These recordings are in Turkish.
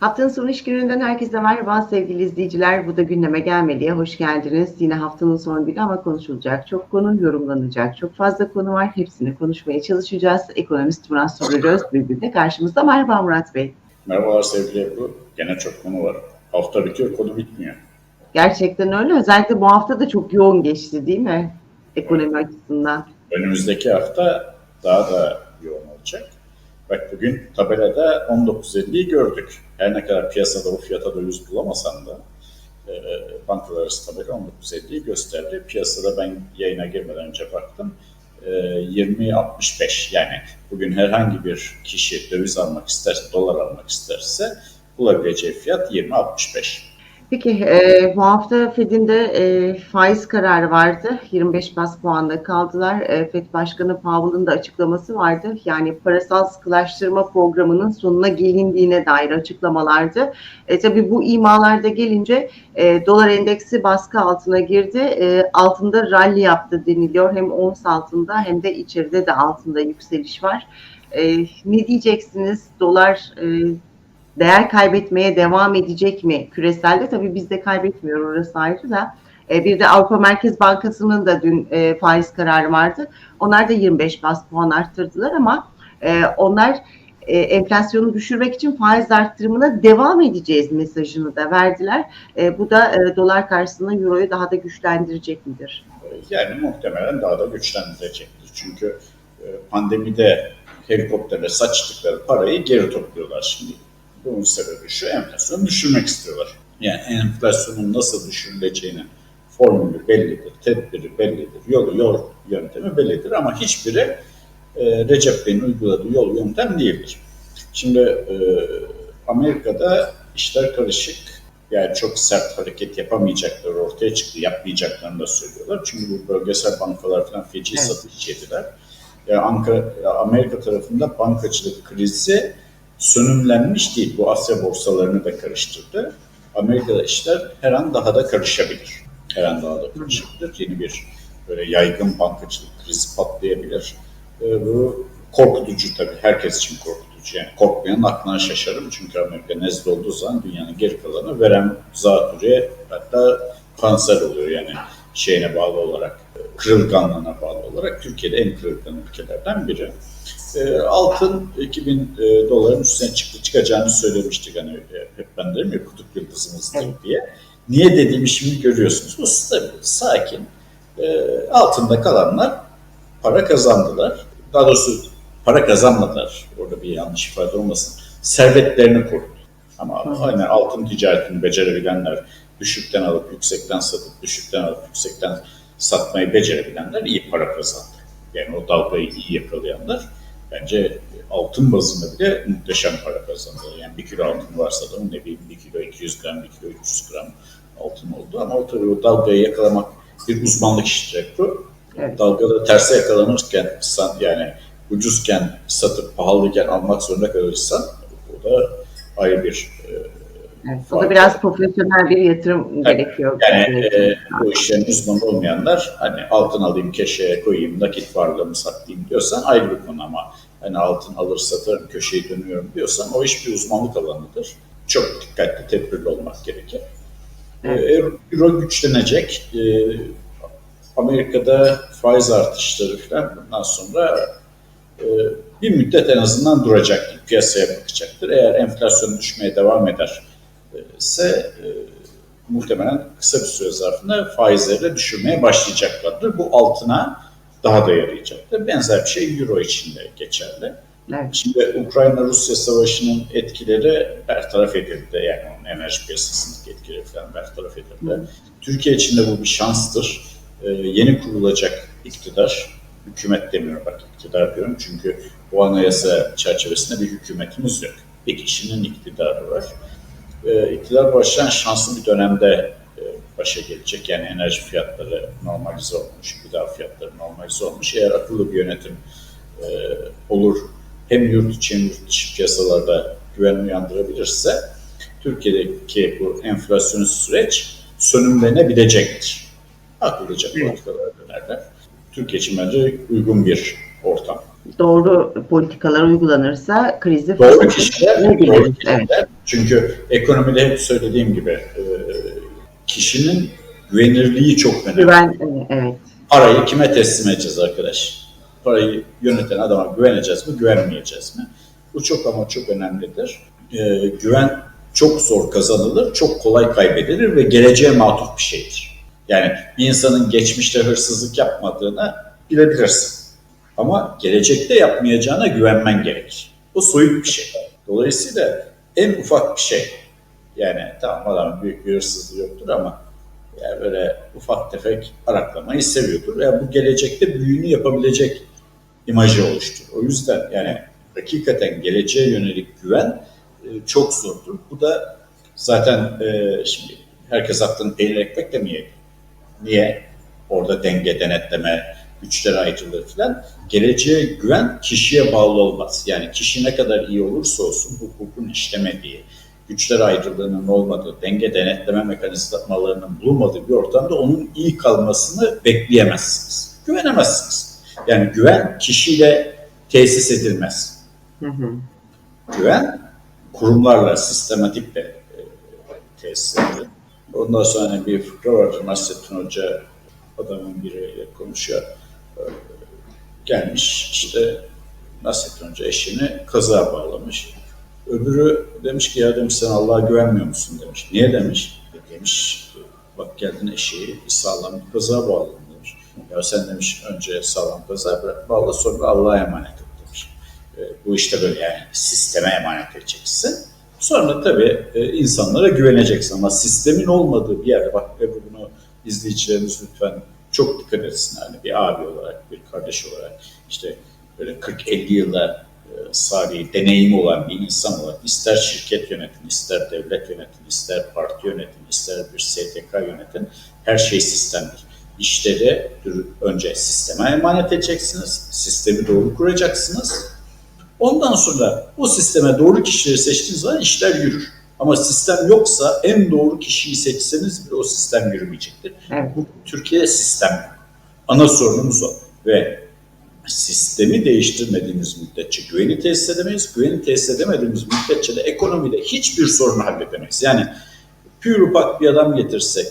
Haftanın son iş gününden herkese merhaba sevgili izleyiciler. Bu da gündeme gelmeliye hoş geldiniz. Yine haftanın son günü ama konuşulacak çok konu, yorumlanacak çok fazla konu var. Hepsini konuşmaya çalışacağız. Ekonomist Murat Sorucu Özbülbül de karşımızda. Merhaba Murat Bey. Merhabalar sevgili Ebru. Gene çok konu var. Hafta bitiyor, konu bitmiyor. Gerçekten öyle. Özellikle bu hafta da çok yoğun geçti değil mi? Ekonomi açısından. Önümüzdeki hafta daha da yoğun olacak. Bak bugün tabelada 19.50'yi gördük. Her ne kadar piyasada o fiyata yüz bulamasan da e, bankalar arası tabela 19.50'yi gösterdi. Piyasada ben yayına girmeden önce baktım. E, 20.65 yani bugün herhangi bir kişi döviz almak isterse, dolar almak isterse bulabileceği fiyat 20.65. Peki e, bu hafta Fed'in de e, faiz kararı vardı. 25 bas puanda kaldılar. E, Fed Başkanı Powell'ın da açıklaması vardı. Yani parasal sıkılaştırma programının sonuna gelindiğine dair açıklamalardı. E, tabii bu imalarda gelince e, dolar endeksi baskı altına girdi. E, altında rally yaptı deniliyor. Hem ons altında hem de içeride de altında yükseliş var. E, ne diyeceksiniz? Dolar e, değer kaybetmeye devam edecek mi? Küreselde tabii biz de kaybetmiyor orası ayrı da. E, bir de Avrupa Merkez Bankası'nın da dün e, faiz kararı vardı. Onlar da 25 bas puan arttırdılar ama e, onlar enflasyonu düşürmek için faiz arttırımına devam edeceğiz mesajını da verdiler. Bu da dolar karşısında euroyu daha da güçlendirecek midir? Yani muhtemelen daha da güçlendirecektir. Çünkü pandemide helikopterle saçtıkları parayı geri topluyorlar şimdi. Bunun sebebi şu, enflasyonu düşürmek istiyorlar. Yani enflasyonun nasıl düşürüleceğinin formülü bellidir, tedbiri bellidir, yolu, yol yöntemi bellidir ama hiçbiri e, Recep Bey'in uyguladığı yol yöntem değildir. Şimdi e, Amerika'da işler karışık. Yani çok sert hareket yapamayacakları ortaya çıktı, yapmayacaklarını da söylüyorlar. Çünkü bu bölgesel bankalar falan feci Evet. satış yediler. Yani Ankara, Amerika tarafında bankacılık krizi sönümlenmiş değil. Bu Asya borsalarını da karıştırdı. Amerika'da işler her an daha da karışabilir. Her an daha da karışabilir. Yeni bir böyle yaygın bankacılık krizi patlayabilir. Ee, bu korkutucu tabii. Herkes için korkutucu. Yani korkmayanın aklına şaşarım. Çünkü Amerika nezle olduğu zaman dünyanın geri kalanı verem zatürre hatta kanser oluyor yani şeyine bağlı olarak, kırılganlığına bağlı olarak Türkiye'de en kırılgan ülkelerden biri. E, altın 2000 e, doların üstüne çıktı çıkacağını söylemiştik hani e, hep ben derim ya kutup yıldızımızdır Evet. diye. Niye dediğimi şimdi görüyorsunuz. Bu stabil, sakin. E, altında kalanlar para kazandılar. Daha doğrusu para kazanmadılar. Orada bir yanlış ifade olmasın. Servetlerini korudu. Ama Hı. aynen altın ticaretini becerebilenler, düşükten alıp yüksekten satıp düşükten alıp yüksekten satmayı becerebilenler iyi para kazandı. Yani o dalgayı iyi yakalayanlar bence altın bazında bile muhteşem para kazandılar. Yani bir kilo altın varsa da ne bileyim bir kilo 200 gram, bir kilo 300 gram altın oldu. Ama o tabii o dalgayı yakalamak bir uzmanlık işidir bu. Evet. Dalgada terse yakalanırken yani ucuzken satıp pahalıyken almak zorunda kalırsan o da ayrı bir Evet, o da biraz profesyonel bir yatırım Tabii. gerekiyor. yani e, bu işlerin uzmanı olmayanlar hani altın alayım keşeye koyayım nakit varlığımı saklayayım diyorsan ayrı bir konu ama hani altın alır satarım köşeyi dönüyorum diyorsan o iş bir uzmanlık alanıdır. Çok dikkatli tedbirli olmak gerekir. Evet. E, Euro güçlenecek. E, Amerika'da faiz artışları falan bundan sonra e, bir müddet en azından duracaktır. Piyasaya bakacaktır. Eğer enflasyon düşmeye devam eder ise e, muhtemelen kısa bir süre zarfında faizleri de düşürmeye başlayacaklardır. Bu altına daha da yarayacaktır. Benzer bir şey Euro için de geçerli. Evet. Şimdi Ukrayna-Rusya savaşının etkileri bertaraf edildi. Yani onun enerji piyasasındaki etkileri falan bertaraf edildi. Hı. Türkiye için de bu bir şanstır. Ee, yeni kurulacak iktidar, hükümet demiyorum bak iktidar diyorum çünkü bu anayasa çerçevesinde bir hükümetimiz yok. Bir kişinin iktidarı var. Ee, iktidar başlayan şanslı bir dönemde e, başa gelecek. Yani enerji fiyatları normalize olmuş, gıda fiyatları normalize olmuş. Eğer akıllı bir yönetim e, olur hem yurt içi hem yurt dışı piyasalarda güven uyandırabilirse Türkiye'deki bu enflasyonist süreç sönümlenebilecektir. Akıllıca Evet. politikalara dönerler. Türkiye için bence uygun bir ortam. Doğru politikalar uygulanırsa krizi Doğru kişiler, doğru Evet. Çünkü ekonomide hep söylediğim gibi e, kişinin güvenirliği çok önemli. Güven, e, evet. Parayı kime teslim edeceğiz arkadaş? Parayı yöneten adama güveneceğiz mi, güvenmeyeceğiz mi? Bu çok ama çok önemlidir. Ee, güven çok zor kazanılır, çok kolay kaybedilir ve geleceğe matuf bir şeydir. Yani bir insanın geçmişte hırsızlık yapmadığını bilebilirsin. Ama gelecekte yapmayacağına güvenmen gerekir. Bu soyut bir şey. Dolayısıyla en ufak bir şey. Yani tamam adamın büyük bir hırsızlığı yoktur ama yani böyle ufak tefek araklamayı seviyordur. Yani bu gelecekte büyüğünü yapabilecek imajı oluşturur. O yüzden yani hakikaten geleceğe yönelik güven e, çok zordur. Bu da zaten e, şimdi herkes aklını peynir ekmek demeyelim. Niye? Orada denge, denetleme, güçler ayrılığı falan. Geleceğe güven kişiye bağlı olmaz. Yani kişi ne kadar iyi olursa olsun hukukun işlemediği, güçler ayrılığının olmadığı, denge denetleme mekanizmalarının bulunmadığı bir ortamda onun iyi kalmasını bekleyemezsiniz. Güvenemezsiniz. Yani güven kişiyle tesis edilmez. Hı hı. Güven kurumlarla, sistematikle e, tesis edilir. Ondan sonra bir fıkra var. Nasrettin Hoca adamın biriyle konuşuyor. E, Gelmiş işte Nasrettin Hoca eşini kazığa bağlamış. Öbürü demiş ki ya demiş sen Allah'a güvenmiyor musun demiş. Niye demiş? E, Demiş bak geldin eşeği sağlam bir kazığa bağladın demiş. Ya sen demiş önce sağlam kazığa bırak bağla sonra Allah'a emanet et demiş. E, bu işte böyle yani sisteme emanet edeceksin. Sonra tabii e, insanlara güveneceksin ama sistemin olmadığı bir yerde bak ve bunu izleyicilerimiz lütfen çok dikkat etsin. Yani bir abi olarak, bir kardeş olarak işte böyle 40-50 yılda sari deneyimi olan bir insan olarak ister şirket yönetin, ister devlet yönetin, ister parti yönetin, ister bir STK yönetin her şey sistemdir. İşleri önce sisteme emanet edeceksiniz, sistemi doğru kuracaksınız. Ondan sonra o sisteme doğru kişileri seçtiğiniz zaman işler yürür. Ama sistem yoksa en doğru kişiyi seçseniz bile o sistem yürümeyecektir. Evet. Bu Türkiye sistem. Ana sorunumuz o. Ve sistemi değiştirmediğimiz müddetçe güveni tesis edemeyiz. Güveni tesis edemediğimiz müddetçe de ekonomide hiçbir sorunu halledemeyiz. Yani pür upak bir adam getirsek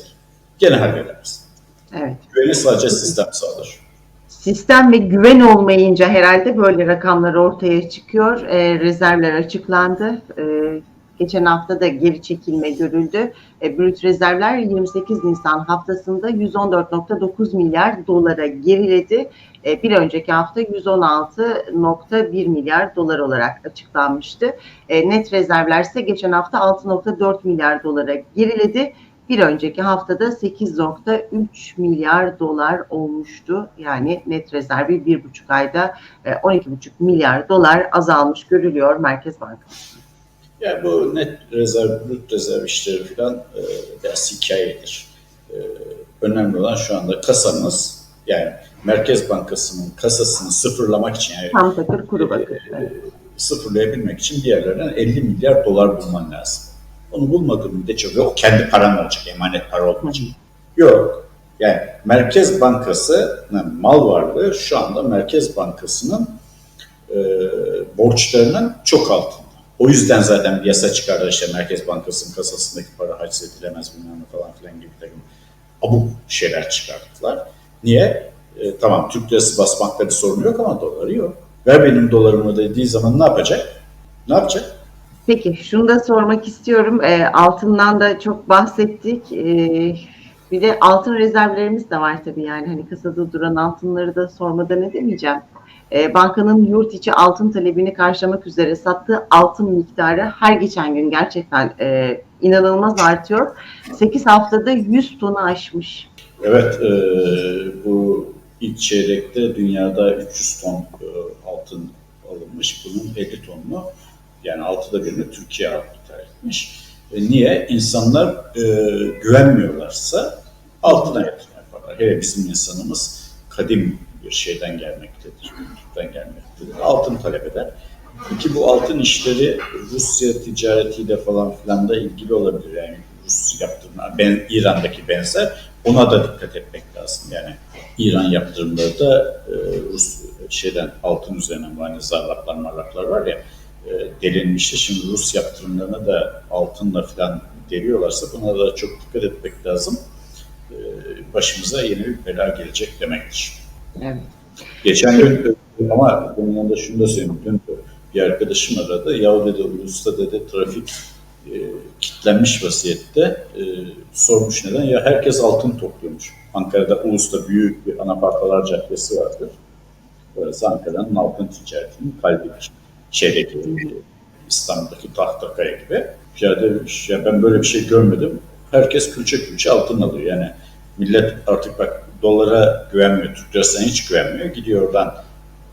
gene hallederiz. Evet. Güveni sadece sistem sağlar. Sistem ve güven olmayınca herhalde böyle rakamlar ortaya çıkıyor. E, rezervler açıklandı. E, geçen hafta da geri çekilme görüldü. E, brüt rezervler 28 Nisan haftasında 114.9 milyar dolara geriledi. E, bir önceki hafta 116.1 milyar dolar olarak açıklanmıştı. E, net rezervler ise geçen hafta 6.4 milyar dolara geriledi. Bir önceki haftada 8.3 milyar dolar olmuştu. Yani net rezervi bir buçuk ayda e, 12,5 milyar dolar azalmış görülüyor Merkez Bankası. Yani bu net rezerv, brüt rezerv işleri falan e, biraz hikayedir. E, önemli olan şu anda kasamız, yani Merkez Bankası'nın kasasını sıfırlamak için, yani Tam takır kuru bakır. Evet. sıfırlayabilmek için bir yerlerden 50 milyar dolar bulman lazım. Onu bulmadığın müddetçe o kendi paran olacak, emanet para olmayacak. Yok. Yani Merkez Bankası'nın mal varlığı şu anda Merkez Bankası'nın e, borçlarının çok altında. O yüzden zaten bir yasa çıkardı işte Merkez Bankası'nın kasasındaki para haczedilemez bilmem ne falan filan gibi takım abuk şeyler çıkarttılar. Niye? E, tamam Türk lirası basmakta bir sorun yok ama doları yok. Ver benim dolarımı dediği zaman ne yapacak? Ne yapacak? Peki şunu da sormak istiyorum. E, altından da çok bahsettik. E, bir de altın rezervlerimiz de var tabii yani hani kasada duran altınları da sormadan edemeyeceğim. E, bankanın yurt içi altın talebini karşılamak üzere sattığı altın miktarı her geçen gün gerçekten e, inanılmaz artıyor. 8 haftada 100 tonu aşmış. Evet, e, bu ilk çeyrekte dünyada 300 ton e, altın alınmış. Bunun 50 tonunu yani altıda birini Türkiye ithal etmiş. E, niye? İnsanlar e, güvenmiyorlarsa altına yatırım yaparlar. Hele bizim insanımız kadim bir şeyden gelmektedir, kültürden gelmektedir. Altın talep eder. Peki bu altın işleri Rusya ticaretiyle falan filan da ilgili olabilir. Yani Rus yaptırımlar, ben, İran'daki benzer. Ona da dikkat etmek lazım. Yani İran yaptırımları da e, Rus şeyden altın üzerine hani zarlaklar marlaklar var ya e, delinmişti. Şimdi Rus yaptırımlarına da altınla falan deliyorlarsa buna da çok dikkat etmek lazım. E, başımıza yeni bir bela gelecek demektir. Evet. Geçen gün ama bunun yanında şunu da söyleyeyim. Dün bir arkadaşım aradı. Ya dedi Ulus'ta dedi trafik e, kilitlenmiş vaziyette. E, sormuş neden? Ya herkes altın topluyormuş. Ankara'da Ulus'ta büyük bir anapartalar caddesi vardır. Orası Ankara'nın altın ticaretinin kalbidir. Şeydeki İstanbul'daki Tahtakaya gibi. Ya demiş ya ben böyle bir şey görmedim. Herkes külçe külçe altın alıyor. Yani millet artık bak dolara güvenmiyor, Türk lirasına hiç güvenmiyor. Gidiyor oradan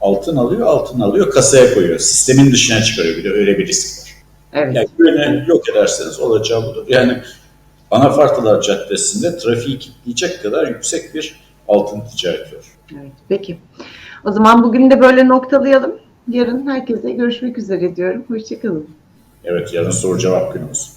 altın alıyor, altın alıyor, kasaya koyuyor. Sistemin dışına çıkarıyor. Bir de öyle bir risk var. Evet. Yani güveni yok ederseniz olacağı budur. Yani Anafartalar Caddesi'nde trafiği kilitleyecek kadar yüksek bir altın ticareti var. Evet, peki. O zaman bugün de böyle noktalayalım. Yarın herkese görüşmek üzere diyorum. Hoşçakalın. Evet yarın soru cevap günümüz.